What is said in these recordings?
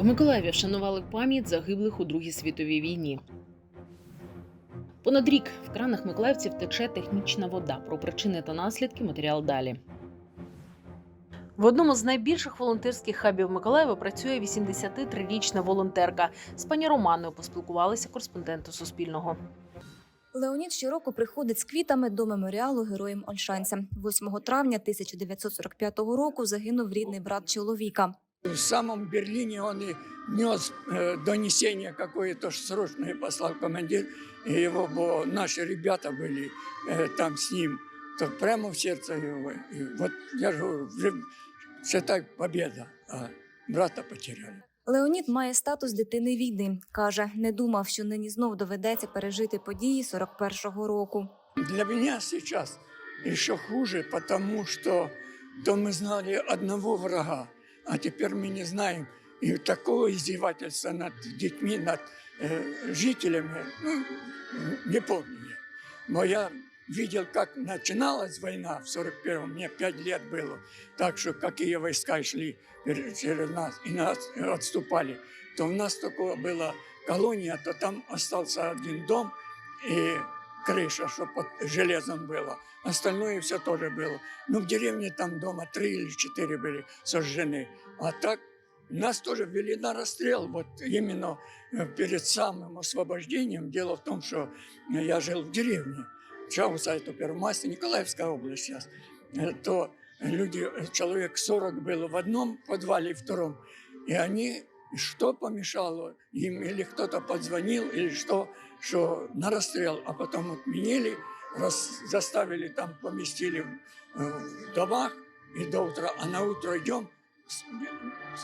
В Миколаєві вшанували пам'ять загиблих у Другій світовій війні. Понад рік в кранах миколаївців тече технічна вода. Про причини та наслідки матеріал далі. В одному з найбільших волонтерських хабів Миколаєва працює 83-річна волонтерка. З пані Романою поспілкувалися кореспонденти Суспільного. Леонід щороку приходить з квітами до меморіалу героям Ольшанця. 8 травня 1945 року загинув рідний брат чоловіка. В самом Берлине он и нес э, донесение какое-то ж срочное послал командир, и его, бо наши ребята были э, там с ним, то прямо в сердце его. И вот я же говорю, вже, считай, победа, а брата потеряли. Леонід має статус дитини війни. каже, не думав, що нині знов доведеться пережити події 41-го року. Для меня сейчас еще хуже, потому что то мы знали одного врага, А теперь мы не знаем. И такого издевательства над детьми, над э, жителями, ну, не помню я. Но я видел, как начиналась война в 41-м, мне 5 лет было. Так что какие войска шли через нас и нас отступали. То у нас такое была колония, то там остался один дом, и крыша, что под железом было. Остальное все тоже было. Ну, в деревне там дома три или четыре были сожжены. А так нас тоже ввели на расстрел. Вот именно э, перед самым освобождением. Дело в том, что я жил в деревне. Чауса, это Первомайская, Николаевская область сейчас. Э, То люди, э, человек 40 было в одном подвале и втором. И они, что помешало им, или кто-то подзвонил, или что, что на расстрел, а потом отменили, раз, заставили там, поместили в, э, в домах, и до утра, а на утро идем,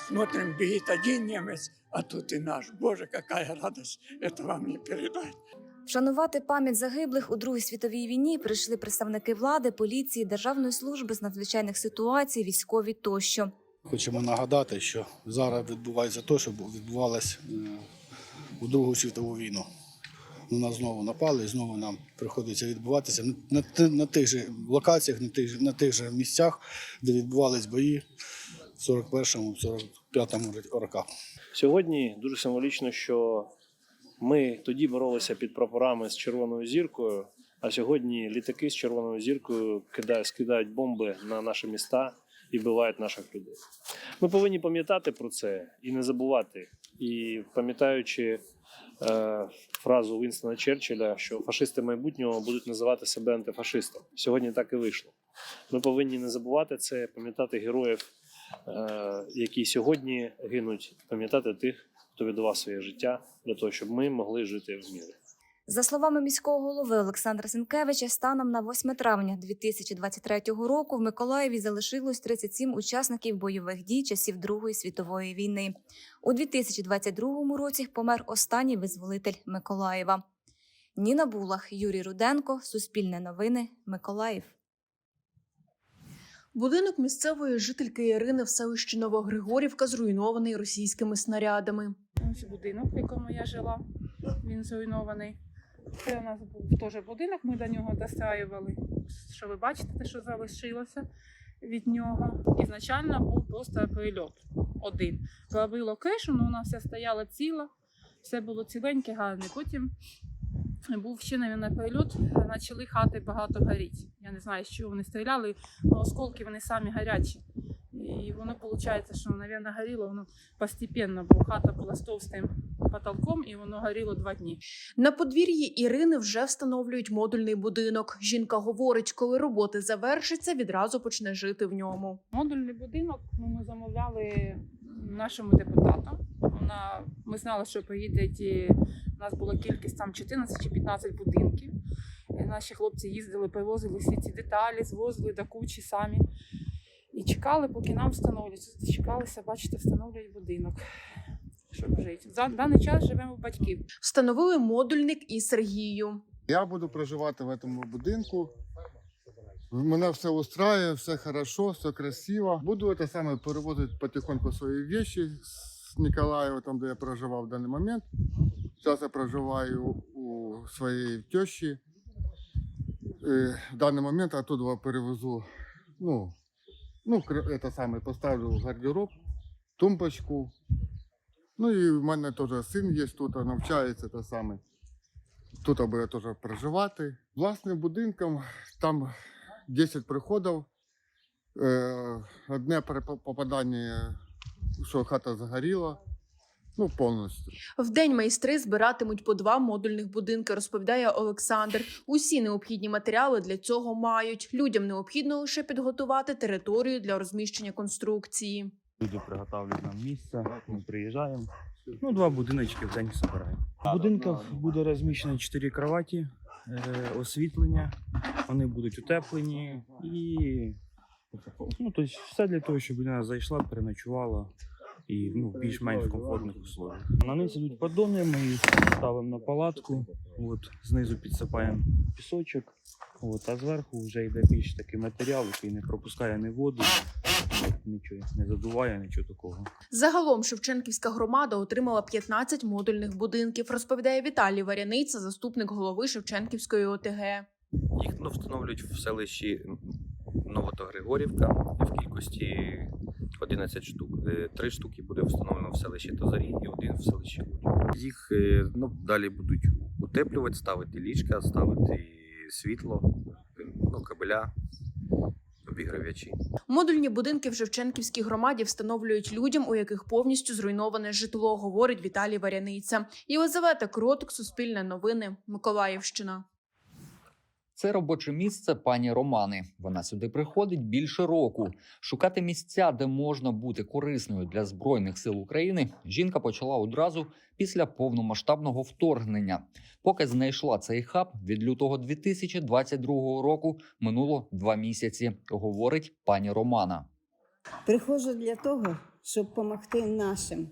смотрим, бегит один немец, а тут и наш. Боже, какая радость, это вам не передать. Вшанувати пам'ять загиблих у Другій світовій війні прийшли представники влади, поліції, Державної служби з надзвичайних ситуацій, військові тощо. Хочемо нагадати, що зараз відбувається те, що відбувалось е, у Другу світову війну. На нас знову напали, і знову нам приходиться відбуватися на, на, на тих же локаціях, на тих, на тих же місцях, де відбувались бої в 41-му, 45-му роках. Сьогодні дуже символічно, що ми тоді боролися під прапорами з червоною зіркою, а сьогодні літаки з червоною зіркою кидають, скидають бомби на наші міста і вбивають наших людей. Ми повинні пам'ятати про це і не забувати. І пам'ятаючи е, фразу Вінстона Черчилля, що фашисти майбутнього будуть називати себе антифашистом. Сьогодні так і вийшло. Ми повинні не забувати це, пам'ятати героїв, е, які сьогодні гинуть, пам'ятати тих, хто віддавав своє життя для того, щоб ми могли жити в мірі. За словами міського голови Олександра Сенкевича, станом на 8 травня 2023 року в Миколаєві залишилось 37 учасників бойових дій часів Другої світової війни. У 2022 році помер останній визволитель Миколаєва. Ніна Булах, Юрій Руденко, Суспільне новини, Миколаїв. Будинок місцевої жительки Ірини в селищі Новогригорівка зруйнований російськими снарядами. Ось будинок, в якому я жила, він зруйнований. Це у нас був теж будинок, ми до нього достаювали. Що ви бачите, те, що залишилося від нього. Ізначально був просто прильот один. Пробило кришу, але вона вся стояла ціла, все було ціленьке, гарне. Потім був ще, мабуть, прильот, почали хати багато горіти. Я не знаю, з чого вони стріляли, але осколки вони самі гарячі. І воно виходить, що, мабуть, горіло воно постепенно, бо хата була з товстим потолком, і воно горіло два дні. На подвір'ї Ірини вже встановлюють модульний будинок. Жінка говорить, коли роботи завершаться, відразу почне жити в ньому. Модульний будинок ну, ми замовляли нашому депутату. Вона, ми знали, що приїдуть. і У нас була кількість там 14 чи 15 будинків. І наші хлопці їздили, привозили всі ці деталі, звозили до кучі самі. І чекали, поки нам встановлять. Дочекалися, бачите, встановлюють будинок, щоб жити. За даний час живемо у батьків. Встановили модульник і Сергію. Я буду проживати в цьому будинку. Мене все устраює, все хорошо, все красиво. Буду це саме перевозити потихоньку свої речі з Ніколаєва, там де я проживав в даний момент. Зараз я проживаю у своєї тещі. Е, В даний момент оттуда перевезу, ну, ну, это саме, поставлю гардероб, тумбочку, Ну і в мене теж син є тут, навчається те саме. Тут буде теж проживати. Власним будинком там 10 приходів. Е, одне при попаданні, що хата загоріла, ну повністю. В день майстри збиратимуть по два модульних будинки, розповідає Олександр. Усі необхідні матеріали для цього мають. Людям необхідно лише підготувати територію для розміщення конструкції. Люди приготовлюють нам місце, ми приїжджаємо. Ну, два будиночки в день збираємо. В будинках буде розміщено чотири кроваті, е, освітлення, вони будуть утеплені і ну, тобто все для того, щоб людина зайшла, переночувала і ну, більш-менш комфортних условиях. На низ ідуть поддони, ми їх ставимо на палатку, от, знизу підсипаємо пісочок, от, а зверху вже йде більш такий матеріал, який не пропускає ні воду, нічого не задуває, нічого такого. Загалом Шевченківська громада отримала 15 модульних будинків, розповідає Віталій Варяниця, заступник голови Шевченківської ОТГ. Їх ну, встановлюють в селищі Новотогригорівка в кількості 11 штук. Е, Три штуки буде встановлено в селищі Тазарі і один в селищі Луч. Їх е, ну, далі будуть утеплювати, ставити ліжка, ставити світло, ну, кабеля, обігрівачі. Модульні будинки в Шевченківській громаді встановлюють людям, у яких повністю зруйноване житло, говорить Віталій Варяниця. Єлизавета Кротик, Суспільне новини, Миколаївщина. Це робоче місце пані Романи. Вона сюди приходить більше року. Шукати місця, де можна бути корисною для збройних сил України. Жінка почала одразу після повномасштабного вторгнення. Поки знайшла цей хаб від лютого 2022 року, минуло два місяці. Говорить пані Романа. Приходжу для того, щоб допомогти нашим,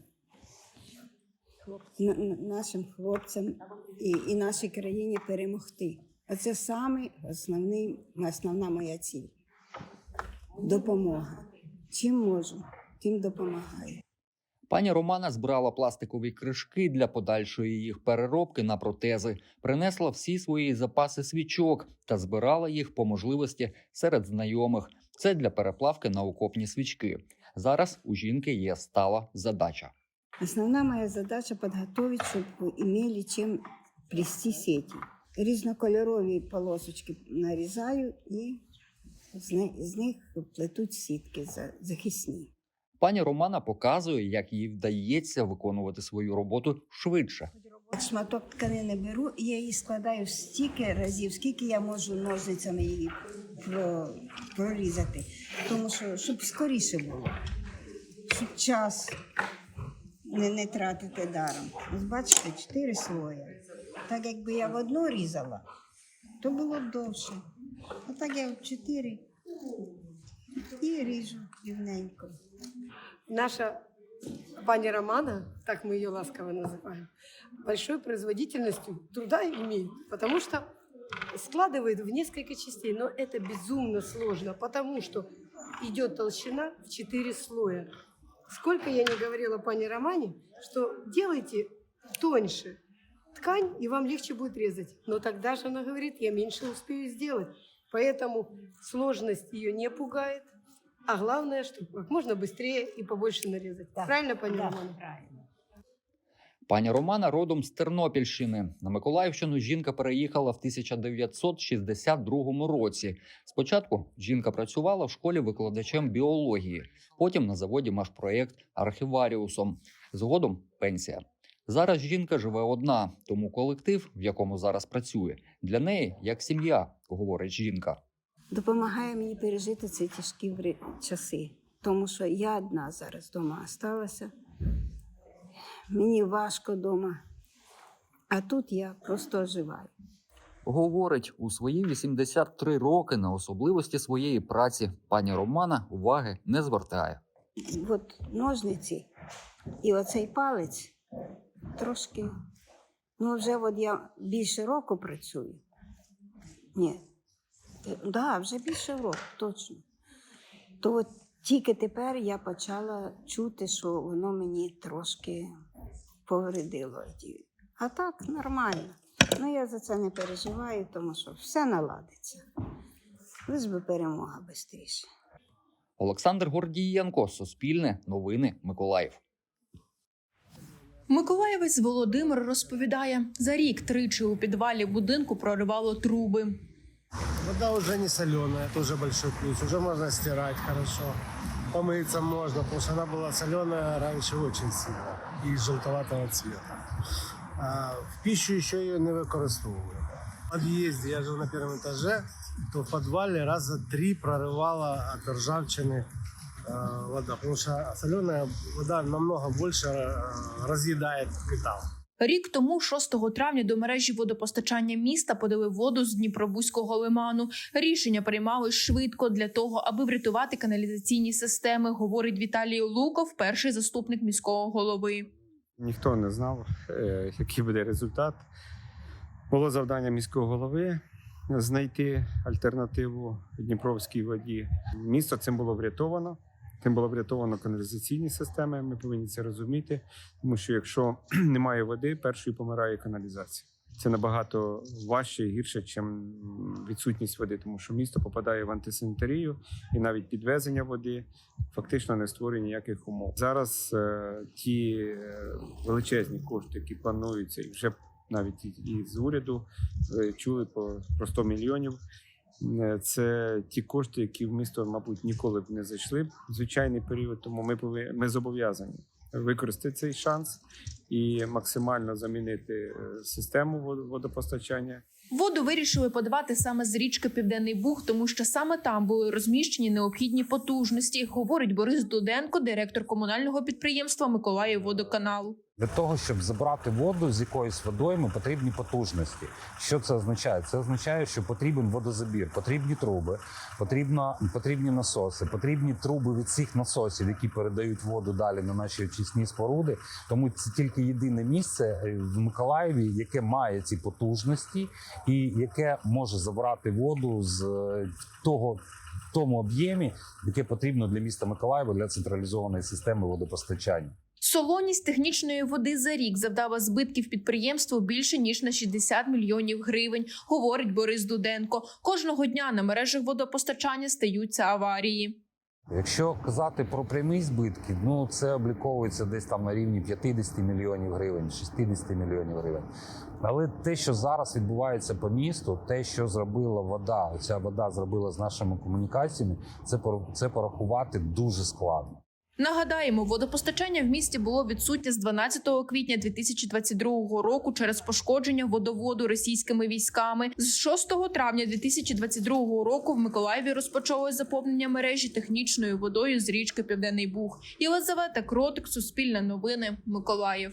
на- на- нашим хлопцям і, і нашій країні перемогти. Оце саме основний, основна моя ціль. Допомога. Чим можу, тим допомагаю. Пані Романа збирала пластикові кришки для подальшої їх переробки на протези, принесла всі свої запаси свічок та збирала їх по можливості серед знайомих. Це для переплавки на окопні свічки. Зараз у жінки є стала задача. Основна моя задача підготовити, щоб имели чим плести сети. Різнокольорові полосочки нарізаю і з них плетуть сітки захисні. Пані Романа показує, як їй вдається виконувати свою роботу швидше. Шматок тканини беру, і я її складаю стільки разів, скільки я можу ножницями її прорізати. Тому що щоб скоріше було, щоб час не, не тратити даром. Ось бачите, чотири слої. Так якби я в одну різала, то було б довше. А так я в чотири і ріжу рівненько. Наша пани Романа, так мы ее ласково называем, большой производительностью труда имеет, потому что складывает в несколько частей. Но это безумно сложно, потому что идет толщина в 4 слоя. Сколько я не говорила пане Романе, что делайте тоньше ткань, и вам легче будет резать. Но тогда же она говорит, я меньше успею сделать. Поэтому сложность ее не пугает. А главное, что как можно быстрее и побольше нарезать. Да. Правильно, пани Да, Романа? правильно. Пані Романа родом з Тернопільщини. На Миколаївщину жінка переїхала в 1962 році. Спочатку жінка працювала в школі викладачем біології, потім на заводі Машпроєкт архіваріусом. Згодом пенсія. Зараз жінка живе одна, тому колектив, в якому зараз працює, для неї як сім'я, говорить жінка. допомагає мені пережити ці тяжкі часи. Тому що я одна зараз вдома залишилася. Мені важко вдома. А тут я просто оживаю. Говорить, у свої 83 роки на особливості своєї праці пані Романа уваги не звертає. От ножниці і оцей палець трошки. Ну, вже от я більше року працюю. Ні. Так, да, вже більше року, точно. То от тільки тепер я почала чути, що воно мені трошки повредило. А так нормально. Ну, я за це не переживаю, тому що все наладиться. Лиш би перемога швидше. Олександр Гордієнко, Суспільне, Новини, Миколаїв. Миколаєвець Володимир розповідає, за рік тричі у підвалі будинку проривало труби. Вода уже не соленая, это уже большой плюс. Уже можно стирать хорошо. Помыться можно, потому что она была соленая раньше очень сильно и желтоватого цвета. А в пищу еще ее не використовую. В подъезде, я живу на первом этаже, то в подвале раза три прорывала от ржавчины э, вода, потому что соленая вода намного больше э, разъедает металл. Рік тому, 6 травня, до мережі водопостачання міста подали воду з Дніпробузького лиману. Рішення приймали швидко для того, аби врятувати каналізаційні системи, говорить Віталій Луков, перший заступник міського голови. Ніхто не знав, е, який буде результат. Було завдання міського голови знайти альтернативу Дніпровській воді. Місто цим було врятовано. Тим було врятовано каналізаційні системи. Ми повинні це розуміти, тому що якщо немає води, першою помирає каналізація. Це набагато важче і гірше, ніж відсутність води, тому що місто попадає в антисанітарію, і навіть підвезення води фактично не створює ніяких умов. Зараз е, ті е, величезні кошти, які плануються, і вже навіть і, з уряду е, чули по, про 100 мільйонів. Е, Це ті кошти, які в місто, мабуть, ніколи б не зайшли в звичайний період. Тому ми повинні, ми зобов'язані використати цей шанс і максимально замінити е, систему вод- водопостачання. Воду вирішили подавати саме з річки Південний Буг, тому що саме там були розміщені необхідні потужності, говорить Борис Дуденко, директор комунального підприємства Миколаїв водоканалу. Для того, щоб забрати воду з якоїсь водойми, потрібні потужності. Що це означає? Це означає, що потрібен водозабір, потрібні труби, потрібно, потрібні насоси, потрібні труби від всіх насосів, які передають воду далі на наші очисні споруди. Тому це тільки єдине місце е, в Миколаєві, яке має ці потужності і яке може забрати воду з е, того. Тому об'ємі, яке потрібно для міста Миколаєва для централізованої системи водопостачання. Солоність технічної води за рік завдала збитків підприємству більше ніж на 60 мільйонів гривень, говорить Борис Дуденко. Кожного дня на мережах водопостачання стаються аварії. Якщо казати про прямі збитки, ну це обліковується десь там на рівні 50 мільйонів гривень, 60 мільйонів гривень. Але те, що зараз відбувається по місту, те, що зробила вода, ця вода зробила з нашими комунікаціями, це це порахувати дуже складно. Нагадаємо, водопостачання в місті було відсутнє з 12 квітня 2022 року через пошкодження водоводу російськими військами. З 6 травня 2022 року в Миколаєві розпочалось заповнення мережі технічною водою з річки Південний Буг. Єлизавета Кротик, Суспільне новини, Миколаїв.